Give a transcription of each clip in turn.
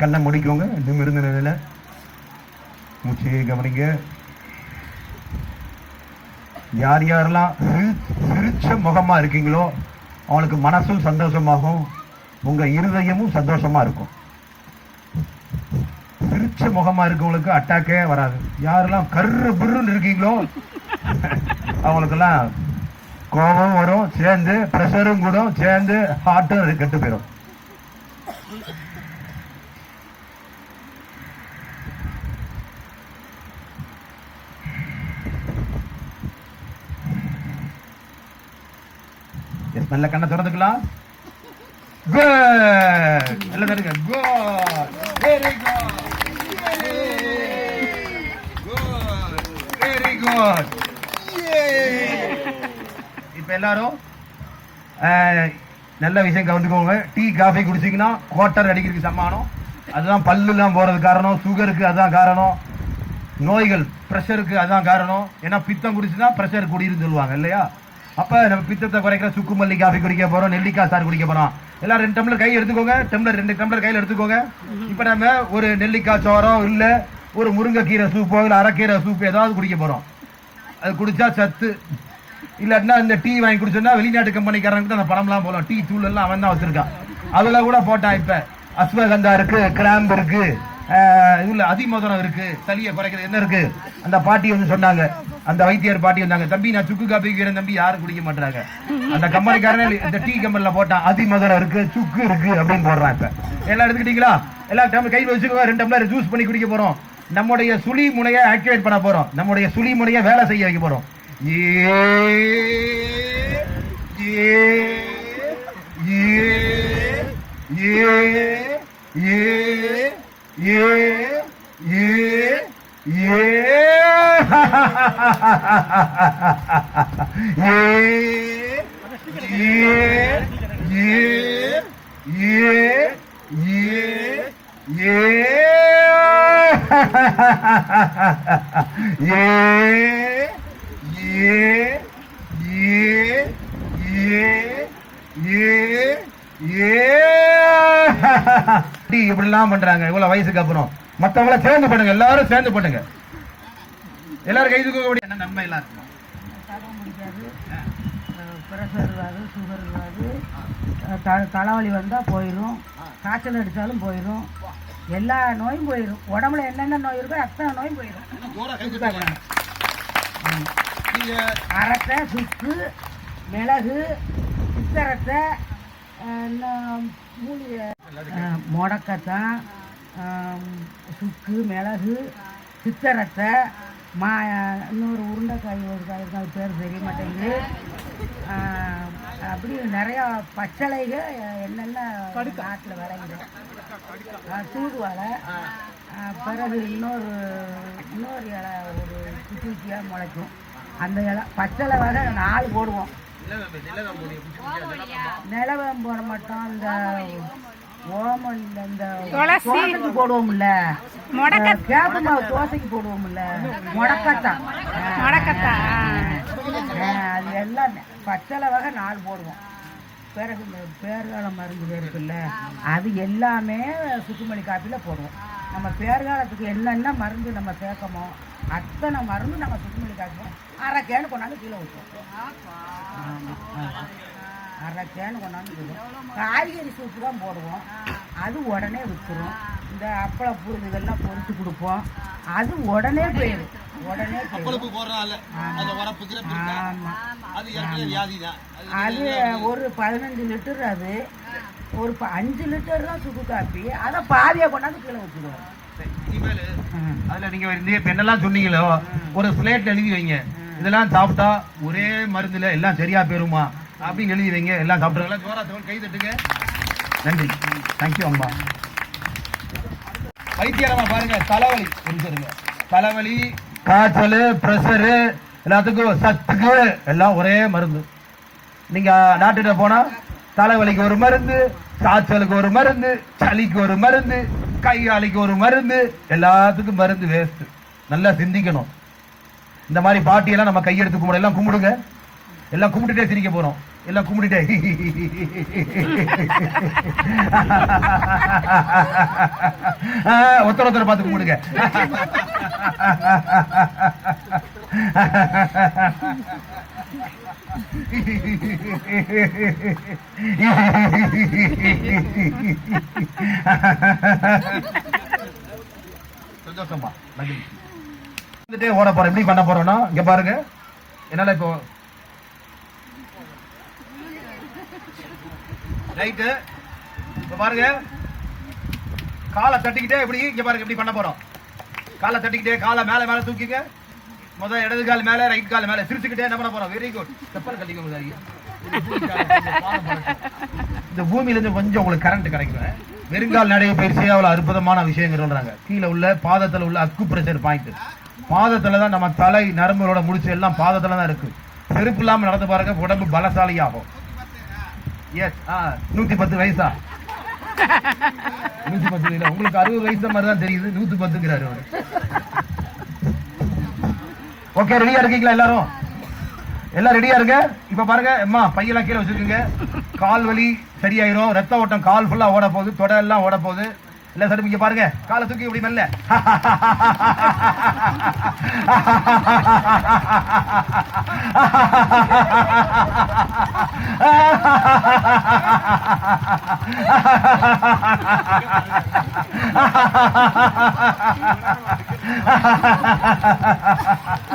கண்ணை முடிக்கோங்க நிமிர்ந்த நிலையில. மூச்சையை கவனிங்க. யார் யாரெல்லாம் சிரி- சிரிச்ச முகமா இருக்கீங்களோ அவங்களுக்கு மனசும் சந்தோஷமாகும். உங்க இருதயமும் சந்தோஷமா இருக்கும். சிரிச்ச முகமா இருக்கவங்களுக்கு அட்டாக்கே வராது. யாரெல்லாம் கரு புருன்னு இருக்கீங்களோ அவங்களுக்கெல்லாம் கோபம் வரும் சேர்ந்து ப்ரெஷரும் கூட சேர்ந்து ஹார்ட்டும் கெட்டு போயிடும் நல்ல கண்ணை திறந்துக்கலாம். நல்ல தருங்க வெரி குட் வெரி குட் இப்ப எல்லாரும் நல்ல விஷயம் கவனிச்சுக்கோங்க. டீ காஃபி குடிச்சீங்கன்னா குவார்டர் அடிக்கிறதுக்கு சமானம். அதுதான் பல்லுலாம் போறது காரணம். சுகருக்கு அதான் காரணம். நோய்கள் ப்ரெஷருக்கு அதான் காரணம். ஏன்னா பித்தம் குடிச்சுதான் ப்ரெஷர் குடியிருன்னு சொல்லுவாங்க இல்லையா? அப்போ நம்ம பித்தத்தை குறைக்கிற சுக்கு மல்லி காஃபி குடிக்க போகிறோம் நெல்லிக்காய் சார் குடிக்க போகிறோம் எல்லாம் ரெண்டு டம்ளர் கையை எடுத்துக்கோங்க. டம்ளர் ரெண்டு டம்ளர் கையில் எடுத்துக்கோங்க. இப்போ நம்ம ஒரு நெல்லிக்காய் சோரம் இல்லை ஒரு முருங்கைக்கீரை சூப்போ இல்லை அரைக்கீரை சூப்பு ஏதாவது குடிக்க போகிறோம் அது குடித்தா சத்து. இல்லாட்டினா இந்த டீ வாங்கி குடிச்சோம்னா வெளிநாட்டு கம்பெனிக்காரனுக்கு அந்த படம்லாம் போகலாம் டீ தூள் எல்லாம் அவன் தான் வச்சுருக்கான். அதில் கூட போட்டான் இப்போ அஸ்வகந்தா இருக்குது கிராம்பு இருக்குது இதில் அதிமதுரம் இருக்குது சளியை குறைக்கிறது. என்ன இருக்குது அந்த பாட்டி வந்து சொன்னாங்க அந்த வைத்தியர் பாட்டி வந்தாங்க தம்பி நான் சுக்கு காப்பி வைக்கிறேன் தம்பி யாரும் குடிக்க மாட்டாங்க அந்த கம்பெனிக்காரனே இந்த டீ கம்பெனில போட்டான் அதிமதுரம் இருக்கு சுக்கு இருக்கு அப்படின்னு போடுறான் இப்ப எல்லாம் எடுத்துக்கிட்டீங்களா எல்லா டம்ளர் கையில் வச்சுக்கோ ரெண்டு டம்ளர் ஜூஸ் பண்ணி குடிக்க போறோம் நம்முடைய சுழி முனையை ஆக்டிவேட் பண்ண போறோம் நம்முடைய சுழி முனையை வேலை செய்ய வைக்க போறோம் ஏ ஏ ஏ ஏ ஏ ஏ ஏ இப்படிலாம் பண்றாங்க இவ்வளவு வயசுக்கு அப்புறம் மற்றவங்கள சேர்ந்து பண்ணுங்க எல்லாரும் சேர்ந்து பண்ணுங்க எல்லாரும் கை தூக்க என்ன நன்மை எல்லாம் இருக்கும் தடம் முடிக்காது ப்ரெஷர் இருக்காது சுகர் இருக்காது. த தலைவலி வந்தால் போயிடும் காய்ச்சல் அடித்தாலும் போயிடும் எல்லா நோயும் போயிடும் உடம்புல என்னென்ன நோய் இருக்கோ அத்தனை நோயும் போயிடும் அரட்டை சுக்கு மிளகு சித்தரத்தை மூலிகை முடக்கத்தான் சுக்கு மிளகு சித்தரத்தை மா இன்னொரு உருண்டைக்காய் ஒரு காய் அது பேர் தெரிய மாட்டேங்குது அப்படி நிறையா பச்சளைகள் என்னென்ன நாட்டில் விளையுது ஆஹ், தூதுவளை ஆஹ், பிறகு இன்னொரு இன்னொரு இலை ஒரு குட்டி குட்டியாக முளைக்கும் அந்த இலை பச்சளை வகை நாலு போடுவோம் நிலவம் போட மாட்டோம் இந்த தோசைக்கு போடுவோம்ல. கேப்ப மாவு தோசைக்கு போடுவோம்ல. முடக்கத்தான். முடக்கத்தான் அது எல்லாம் பச்சளை வகை நாலு போடுவோம். பிறகு பேர்கால மருந்து இருக்குல்ல அது எல்லாமே சுக்குமல்லி காப்பியில் போடுவோம். நம்ம பேர்காலத்துக்கு என்னென்ன மருந்து நம்ம சேர்க்கமோ அத்தனை மருந்து நம்ம சுக்குமல்லி காப்பி அரை கேனு கொண்டாந்து கீழே ஊற்றுவோம் ஆமாம். அரை கேனு கொண்டாந்து காய்கறி சூப்பு தான் போடுவோம். அது உடனே விற்றுரும் இந்த அப்பள பூ இதெல்லாம் பொரிச்சு கொடுப்போம். அது உடனே போயிடும். உடனே அது ஒரு பதினஞ்சு லிட்டர் அது. ஒரு அஞ்சு லிட்டர் தான் சுக்கு காப்பி. அதை பாதியாக கொண்டாந்து கீழே வச்சுருவோம் அதுல நீங்க என்னெல்லாம் சொன்னீங்களோ ஒரு ஸ்லேட் எழுதி வைங்க. இதெல்லாம் சாப்பிட்டா ஒரே மருந்துல எல்லாம் சரியா போயிருமா? அப்படின்னு எழுதி வைங்க எல்லாம் சாப்பிட்டுருங்களா ஜோரா தோல் கை தட்டுங்க. நன்றி. தேங்க்யூ அம்மா வைத்தியரமா பாருங்க. தலைவலி. புரிஞ்சிருங்க தலைவலி காய்ச்சல் பிரஷரு எல்லாத்துக்கும் சத்துக்கு எல்லாம் ஒரே மருந்து. நீங்க டாக்டர் போனா தலைவலிக்கு ஒரு மருந்து காய்ச்சலுக்கு ஒரு மருந்து சளிக்கு ஒரு மருந்து கை காலுக்கு ஒரு மருந்து எல்லாத்துக்கும் மருந்து வேஸ்ட் நல்லா சிந்திக்கணும். இந்த மாதிரி பாட்டியெல்லாம் நம்ம கையெடுத்து கும்பிட எல்லாம் கும்பிடுங்க. எல்லாம் கும்பிட்டுட்டே சிரிக்க போறோம். எல்லாம் கும்பிட்டுட்டே. ஆ, ஒருத்தர் ஒருத்தர் பார்த்து கும்பிடுங்க. சந்தோஷமா மகிழ்ச்சி ஓட போறோம். எப்படி பண்ண போறோம்னா இங்க பாருங்க. என்னால இப்போ ரைட்டு இப்போ பாருங்க. காலை தட்டிக்கிட்டே இப்படி இங்கே பாருங்க இப்படி பண்ண போகிறோம் காலை தட்டிக்கிட்டே காலை மேலே மேலே தூக்கிங்க. முதல் இடது கால் மேலே ரைட் கால் மேலே. சிரிச்சுக்கிட்டே என்ன பண்ண போகிறோம் வெரி குட் செப்பல் கட்டிக்கோங்க சார் இந்த பூமியிலேருந்து கொஞ்சம் உங்களுக்கு கரண்ட் கிடைக்கும் வெறுங்கால் நடைய பயிற்சி அவ்வளோ அற்புதமான விஷயங்கள் சொல்கிறாங்க கீழே உள்ள பாதத்தில் உள்ள அக்கு பிரஷர் பாயிண்ட் பாதத்தில் தான் நம்ம தலை நரம்புகளோட முடிச்சு எல்லாம் பாதத்துல தான் இருக்குது செருப்பு இல்லாமல் நடந்து பாருங்க உடம்பு பலசாலி ஆகும் எஸ் நூத்தி பத்து வயசா. நூத்தி பத்து இல்ல உங்களுக்கு அறுபது வயசு மாதிரி தான் தெரியுது. நூத்தி பத்துங்கிறாரு அவரு. ஓகே ரெடியா இருக்கீங்களா எல்லாரும்? எல்லாம் ரெடியா இருக்க இப்ப பாருங்க அம்மா பையெல்லாம் கீழே வச்சிருக்கீங்க. கால் வலி சரியாயிரும். ரத்த ஓட்டம் கால் ஃபுல்லா ஓட போகுது தொடை எல்லாம் ஓட போகுது இல்ல சார் இங்க பாருங்க காலை தூக்கி இப்படி மெல்ல?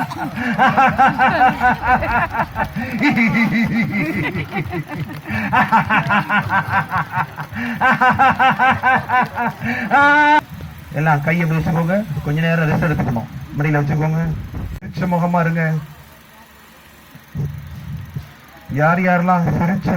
எல்லாம் கையை வச்சுக்கோங்க கொஞ்ச நேரம் ரெஸ்ட் எடுத்துக்கணும். மடியில் வச்சுக்கோங்க. சிரிச்ச முகமா இருங்க. யார் யாரெல்லாம் சிரிச்ச